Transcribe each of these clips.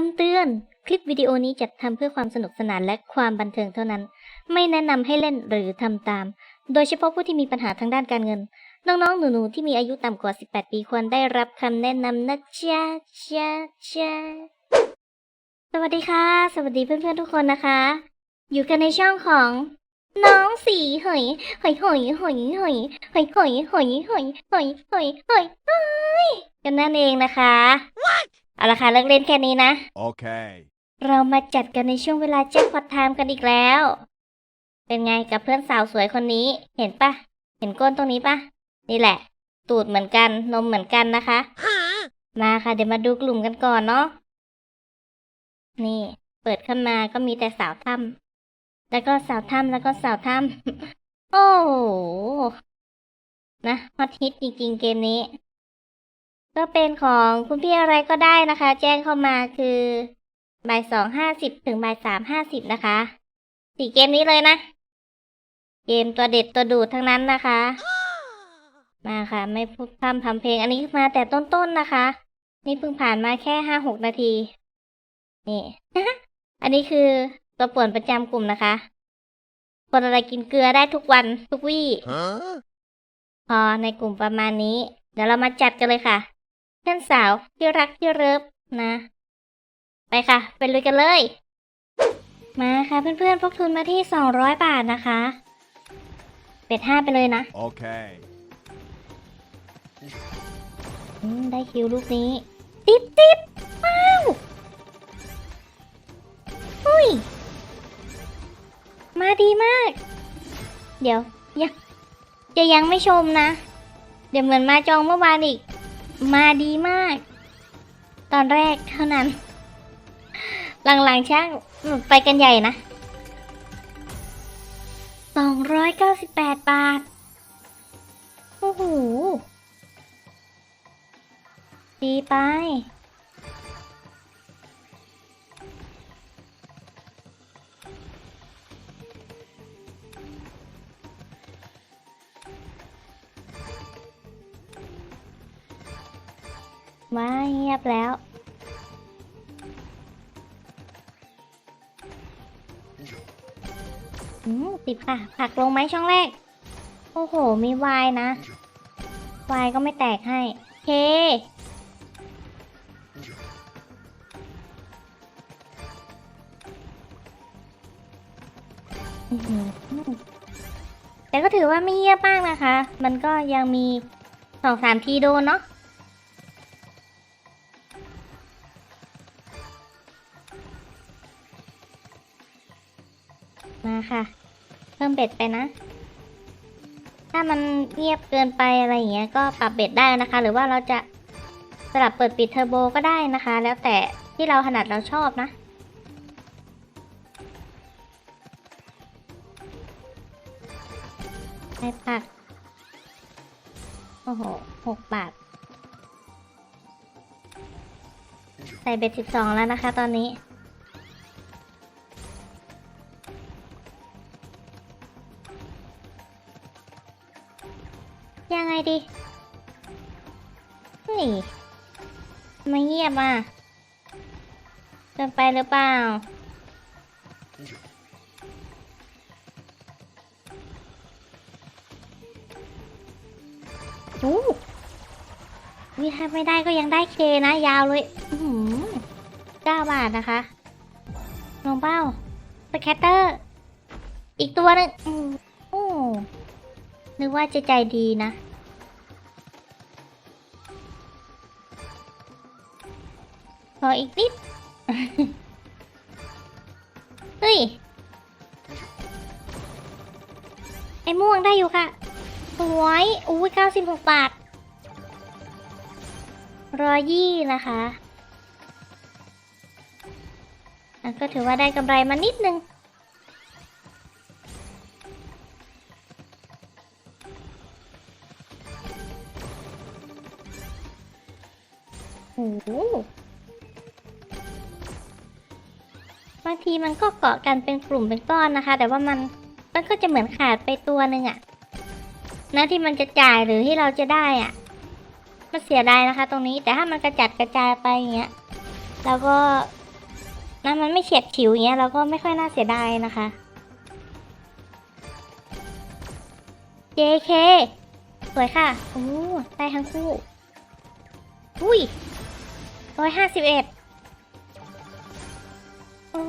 คำเตือน คลิปวิดีโอนี้จัดทำเพื่อความสนุกสนานและความบันเทิงเท่านั้น ไม่แนะนำให้เล่นหรือทำตาม โดยเฉพาะผู้ที่มีปัญหาทางด้านการเงิน น้องๆ หนูๆ ที่มีอายุต่ำกว่า 18 ปีควรได้รับคำแนะนำนะจ๊ะจ๊ะจ๊ะสวัสดีค่ะ สวัสดีเพื่อนๆ ทุกคนนะคะ อยู่กันในช่องของ น้องสีหอยหอยหอยหอยหอยหอยหอยหอยหอยหอยหอยหอยหอยกันนั่นเองนะคะ เอาละค่ะเลิกเล่นแค่นี้นะ Okay. เรามาจัดกันในช่วงเวลาแจ็คพอตไทม์กันอีกแล้ว เป็นไงกับเพื่อนสาวสวยคนนี้ เห็นปะ เห็นก้นตรงนี้ปะ นี่แหละ ตูดเหมือนกัน นมเหมือนกันนะคะ มาค่ะเดี๋ยวมาดูกลุ่มกันก่อนเนาะ นี่ เปิดขึ้นมาก็มีแต่สาวถ้ำแล้วก็สาวถ้ำแล้วก็สาวถ้ำโอ้โห นะฮอตฮิตจริงๆเกมนี้ ก็เป็นของคุณพี่อะไรก็ได้นะคะ แจ้งเข้ามาคือบ่ายสองห้าสิบถึงบ่ายสามห้าสิบนะคะ สี่เกมนี้เลยนะ เกมตัวเด็ดตัวดูดทั้งนั้นนะคะ มาค่ะ ไม่พูดพร่ำทำเพลง อันนี้มาแต่ต้นๆนะคะ นี่เพิ่งผ่านมาแค่ห้าหกนาที นี่ อันนี้คือตัวป่วนประจำกลุ่มนะคะคนอะไรกินเกลือได้ทุกวันทุกวี่ Huh? พอในกลุ่มประมาณนี้ เดี๋ยวเรามาจัดกันเลยค่ะเพื่อนสาวที่รักที่เลิฟนะ ไปค่ะ ไปลุยกันเลย มาค่ะเพื่อนๆพกทุนมาที่ 200 บาทนะคะ เป็ดห้าไปเลยนะ Okay. อืมได้คิวลูกนี้ ติ๊บติ๊บว้าวอุ้ย มาดีมาก เดี๋ยวยังจะยังไม่ชมนะ เดี๋ยวเหมือนมาจองเมื่อวานอีก มาดีมาก ตอนแรกเท่านั้น หลังๆช่างไปกันใหญ่นะ 298 บาท โอ้โห ดีไป มาเงียบแล้ว อืมติดค่ะผลักลงไหมช่องแรก โอ้โห มีวายนะ วายก็ไม่แตกให้เฮ้แต่ก็ถือว่าไม่เงียบมากนะคะ มันก็ยังมีสองสามทีโดนเนาะ ค่ะ เพิ่มเบ็ดไปนะ ถ้ามันเงียบเกินไปอะไรอย่างเงี้ย ก็ปรับเบ็ดได้นะคะ หรือว่าเราจะสลับเปิดปิดเทอร์โบก็ได้นะคะ แล้วแต่ที่เราถนัดเราชอบนะให้ผัก โอ้โหหกบาท ใส่เบ็ดสิบสองแล้วนะคะตอนนี้ ยังไงดี นี่ไม่เงียบอะเกินไปหรือเปล่า โอ้วิถ้าไม่ได้ก็ยังได้เคนะ ยาวเลยอือหือเก้าบาทนะคะลงเป้าสแคตเตอร์ อีกตัวหนึง นึกว่าจะใจดีนะ ขออีกนิด เฮ้ย ไอ้ม่วงได้อยู่ค่ะ สวย อุ้ยเก้าสิบหกบาทรอยี่นะคะอะก็ถือว่าได้กำไรมานิดนึง โอ้บางทีมันก็เกาะกันเป็นกลุ่มเป็นก้อนนะคะ แต่ว่ามันมันก็จะเหมือนขาดไปตัวหนึ่งอะนะที่มันจะจ่ายหรือที่เราจะได้อะมันเสียดายนะคะ ตรงนี้แต่ถ้ามันกระจัดกระจายไปอย่างเงี้ยเราก็นะมันไม่เฉียดฉิวอย่างเงี้ยเราก็ไม่ค่อยน่าเสียดายนะคะ JK สวยค่ะโอ้ได้ทั้งคู่ อุ้ย ร้อยห้าสิบเอ็ดโอ้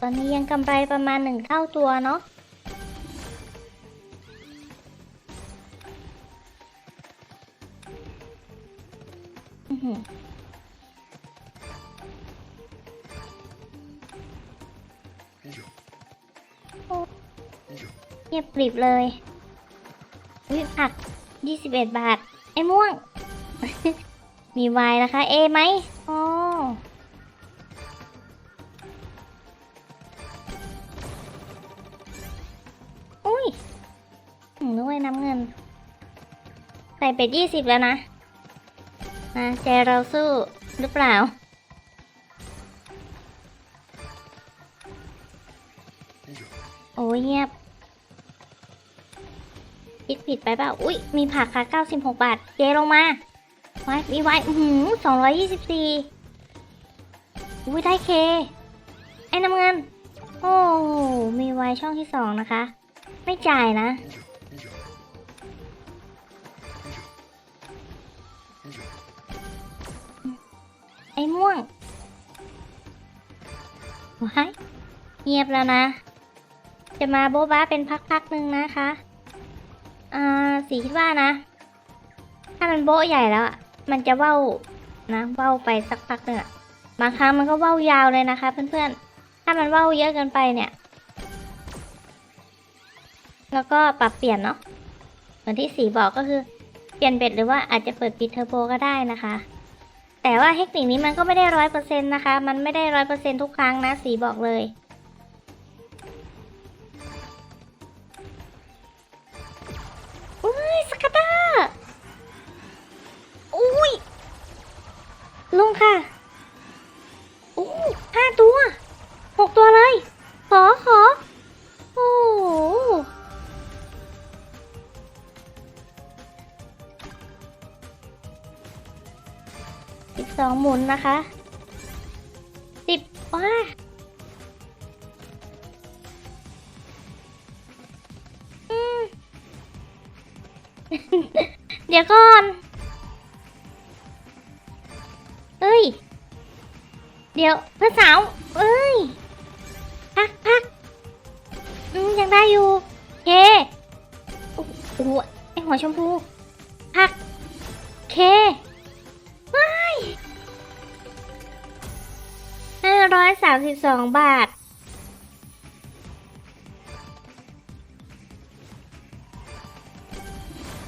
ตอนนี้ยังกำไรประมาณหนึ่งเท่าตัวเนาะอื้อหือโอ้เงียบกริบเลย 21 บาท ไอ้ม่วง มีวายนะคะ เอไหมอ๋ออุ้ยถึงด้วยน้ำเงิน ใส่เป็ดยี่สิบแล้วนะ มาใจเราสู้หรือเปล่า โอ้ยเงียบ คิดผิดไปเปล่าอุ้ยมีผักค่ะ 96 บาท เจลงมา ไว้มีไว้อื้อหือ224อุ้ยได้เค ไอ้น้ำเงิน โอ้มีไว้ช่องที่สองนะคะ ไม่จ่ายนะ ไอ้ม่วงไว้เงียบแล้วนะ จะมาโบ๊ะบ้าเป็นพักๆหนึ่งนะคะ อ่าสีคิดว่านะ ถ้ามันโบ๊ะใหญ่แล้วอะ มันจะเว้านะเว้าไปสักพักหนึ่งอะบางครั้งมันก็เว้ายาวเลยนะคะ เพื่อนๆ ถ้ามันเว้าเยอะเกินไปเนี่ย แล้วก็ปรับเปลี่ยนเนาะ เหมือนที่สีบอกก็คือ เปลี่ยนเบ็ดหรือว่าอาจจะเปิดปิดเทอร์โบก็ได้นะคะ แต่ว่าเทคนิคนี้มันก็ไม่ได้ร้อยเปอร์เซ็นต์นะคะ มันไม่ได้ร้อยเปอร์เซ็นต์ทุกครั้งนะ สีบอกเลย ลงค่ะอู้ห้าตัวหกตัวเลย ขอขอ โอ้โหสิบสองหมุนนะคะ ดี๋ยวเพื่อนสาวเอ้ยพักพักอืมยังได้อยู่เคโอ้โหไอหัวชมพูพักเคว้ายห้าร้อยสามสิบสองบาท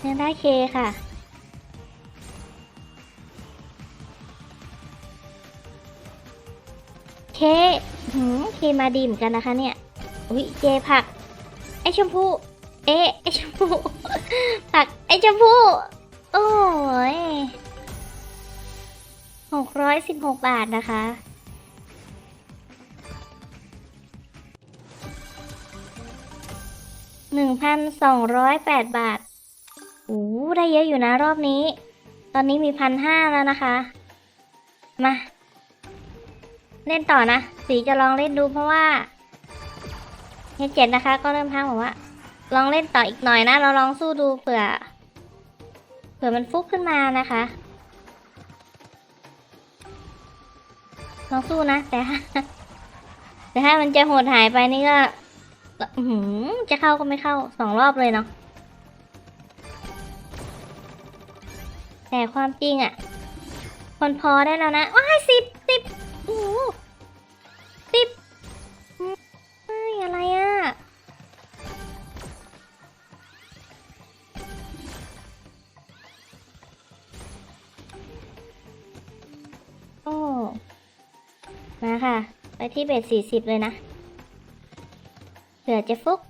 ยังได้เคค่ะ หืมเคมาดีเหมือนกันนะคะเนี่ย อุ้ยเจผัก ไอชมพู เอ๊ะ ไอชมพู ผัก ไอชมพู โอ้ยหกร้อยสิบหกบาทนะคะ หนึ่งพันสองร้อยแปดบาทโอ้ได้เยอะอยู่นะรอบนี้ ตอนนี้มีพันห้าแล้วนะคะ มา เล่นต่อนะ สีจะลองเล่นดูเพราะว่าเฮเจ็ดนะคะ ก็เริ่มพังบอกว่า ลองเล่นต่ออีกหน่อยนะ เราลองสู้ดูเผื่อ เผื่อมันฟุกขึ้นมานะคะ ลองสู้นะ แต่ถ้าแต่ถ้ามันจะโหดหายไปนี่ก็หือจะเข้าก็ไม่เข้าสองรอบเลยเนาะแต่ความจริงอะ่ะคนพอได้แล้วนะว้ายสิบสิบ โอ้โหสิบอืมเฮ้ยอะไรอะ่ะ โอ้ มาค่ะ ไปที่เบสสี่สิบเลยนะเผื่อจะฟุก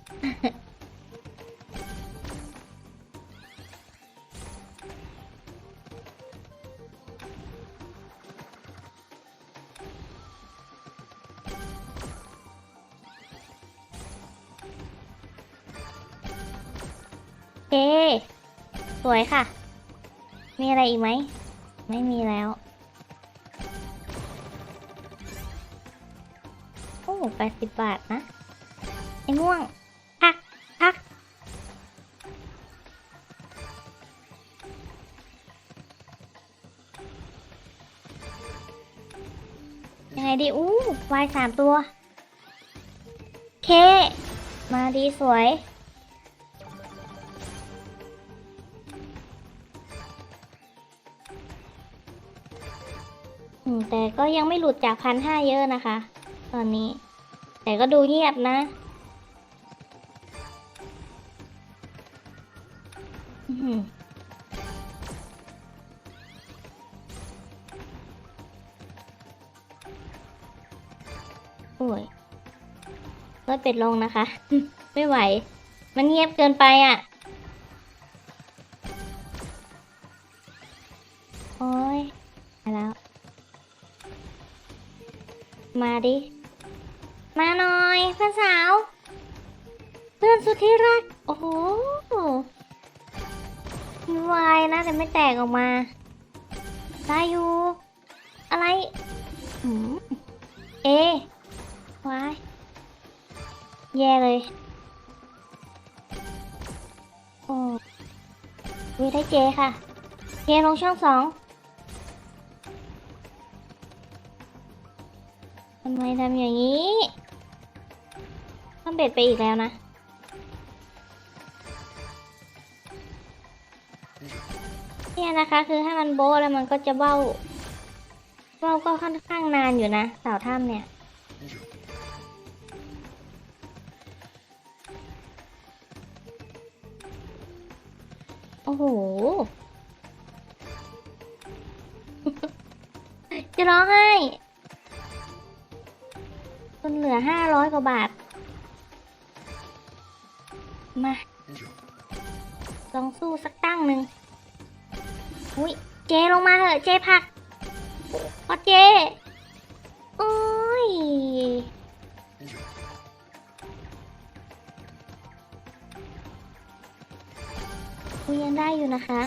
สวยค่ะ มีอะไรอีกไหม ไม่มีแล้ว โอ้แปดสิบบาทนะ ไอ้ม่วง พัก พัก ยังไงดี อู้วายสามตัว เค มาดีสวย แต่ก็ยังไม่หลุดจากพันห้าเยอะนะคะ ตอนนี้ แต่ก็ดูเงียบนะอื้อหือโอ้ยลดเป็ดลงนะคะ ไม่ไหว มันเงียบเกินไปอะ วายนะแต่ไม่แตกออกมาได้อยู่อะไรเอวายแย่เลยโอ้วีได้เจค่ะ เจลงช่องสองทำไมทำอย่างนี้ต้องเบ็ดไปอีกแล้วนะ เนี่ยนะคะคือถ้ามันโบแล้วมันก็จะเบ้าเบ้าก็ค่อนข้างนานอยู่นะเสาถ้ำเนี่ยโอ้โห จะร้องไห้คนเหลือห้าร้อยกว่าบาท มา ลองสู้สักตั้งหนึ่ง อุ้ยเจลงมาเถอะเจผักพอเจโอ้ยคุยยังได้อยู่นะคะ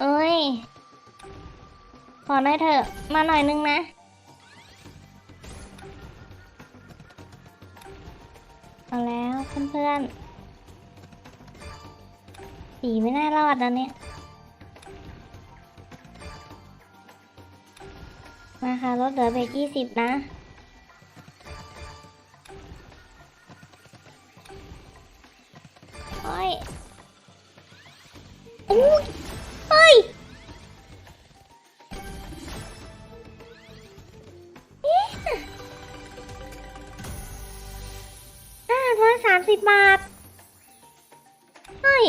เอ้ย ขอได้เถอะ มาหน่อยนึงนะ เอาแล้วเพื่อนๆสีไม่น่ารอดนะเนี่ย มาค่ะลดเหลือไปยี่สิบนะ โอ้ยเฮ้ยห้าร้อยสามสิบบาท เฮ้ย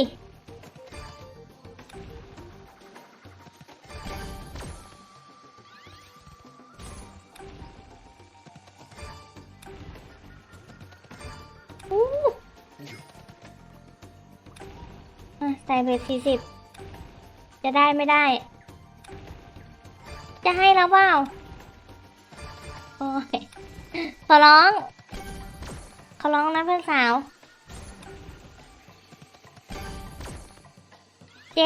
ใส่เบ็ดสี่สิบ จะได้ไม่ได้ จะให้แล้วเปล่าโอ้ยขอร้อง ขอร้องนะเพื่อนสาว เจ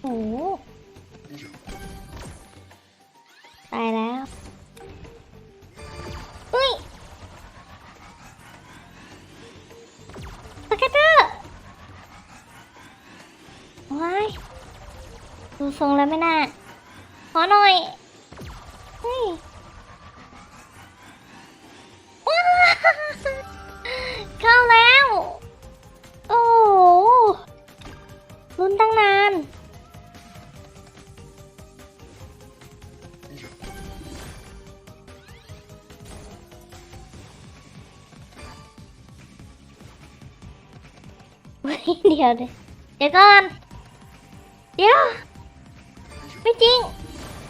โอ้โหตายแล้ว อุ้ยสเก็ตเตอร์ว้าย ดูทรงแล้วไม่น่า ขอหน่อย เฮ้ยเข้าแล้ว โอ้ลุ้นตั้งนานเฮ้ยเดี๋ยวเดี๋ยวเดี๋ยวก่อน เดี๋ยว ไม่จริง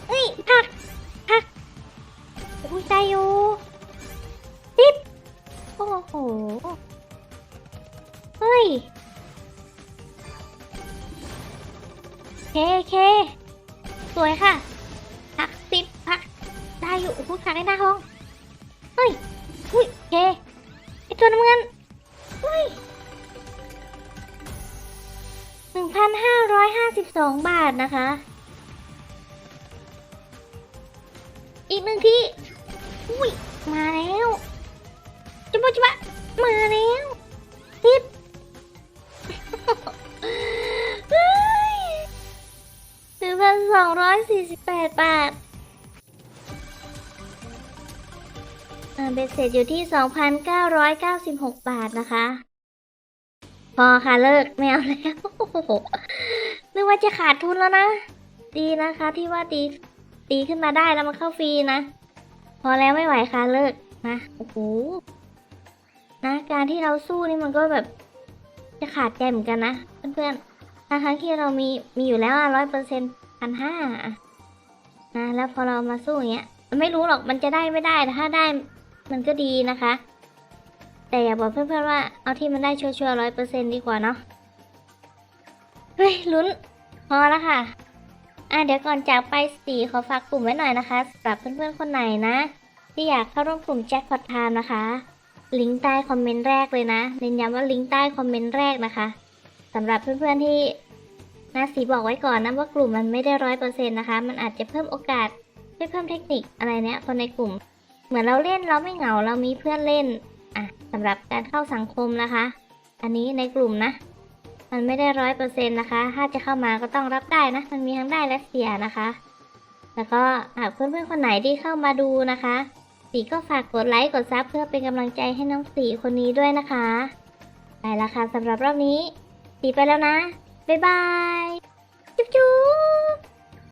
เอ้ยผักผักได้อยู่สิบโอ้โห เฮ้ยเคเค สวยค่ะพักสิบพักได้อยู่โอ้โหพักได้หน้าห้องเฮ้ยอุ้ยเคไอตัวน้ำเงินเฮ้ยหนึ่งพันห้าร้อยห้าสิบสองบาทนะคะ อีกหนึ่งที่อุ้ยมาแล้วจุบะจุบะมาแล้วสิบหนึ่งพันสองร้อยสี่สิบแปดบาทเบ็ดเสร็จอยู่ที่สองพันเก้าร้อยเก้าสิบหกบาทนะคะ พอค่ะเลิกไม่เอาแล้วนึกว่าจะขาดทุนแล้วนะ ดีนะคะที่ว่าตี ตีขึ้นมาได้แล้วมันเข้าฟรีนะ พอแล้วไม่ไหวค่ะเลิกนะโอ้โหนะการที่เราสู้นี่มันก็แบบจะขาดใจเหมือนกันนะเพื่อนๆทั้งที่เรามีมีอยู่แล้วร้อยเปอร์เซ็นต์พันห้านะแล้วพอเรามาสู้อย่างเงี้ย ไม่รู้หรอกมันจะได้ไม่ได้แต่ถ้าได้มันก็ดีนะคะ แต่อย่าบอกเพื่อนๆว่าเอาที่มันได้ชัวร์ร้อยเปอร์เซ็นต์ดีกว่าเนาะเฮ้ยลุ้นพอแล้วค่ะ อะเดี๋ยวก่อนจากไปสีขอฝากกลุ่มไว้หน่อยนะคะสำหรับเพื่อนๆคนไหนนะ ที่อยากเข้าร่วมกลุ่มแจ็คพอตไทม์นะคะ ลิงก์ใต้คอมเมนต์แรกเลยนะเน้นย้ำว่าลิงก์ใต้คอมเมนต์แรกนะคะสำหรับเพื่อนๆที่นะสีบอกไว้ก่อนนะว่ากลุ่มมันไม่ได้ร้อยเปอร์เซ็นต์นะคะ มันอาจจะเพิ่มโอกาสได้เพิ่มเทคนิคอะไรเนี้ยคนในกลุ่ม เหมือนเราเล่นเราไม่เหงาเรามีเพื่อนเล่นอะสำหรับการเข้าสังคมนะคะ อันนี้ในกลุ่มนะ มันไม่ได้ร้อยเปอร์เซ็นต์นะคะ ถ้าจะเข้ามาก็ต้องรับได้นะ มันมีทั้งได้และเสียนะคะ แล้วก็หากเพื่อนๆคนไหนที่เข้ามาดูนะคะ สีก็ฝากกดไลค์กดซับเพื่อเป็นกำลังใจให้น้องสีคนนี้ด้วยนะคะไปละค่ะสำหรับรอบนี้ สีไปแล้วนะ บ๊ายบาย จุ๊บ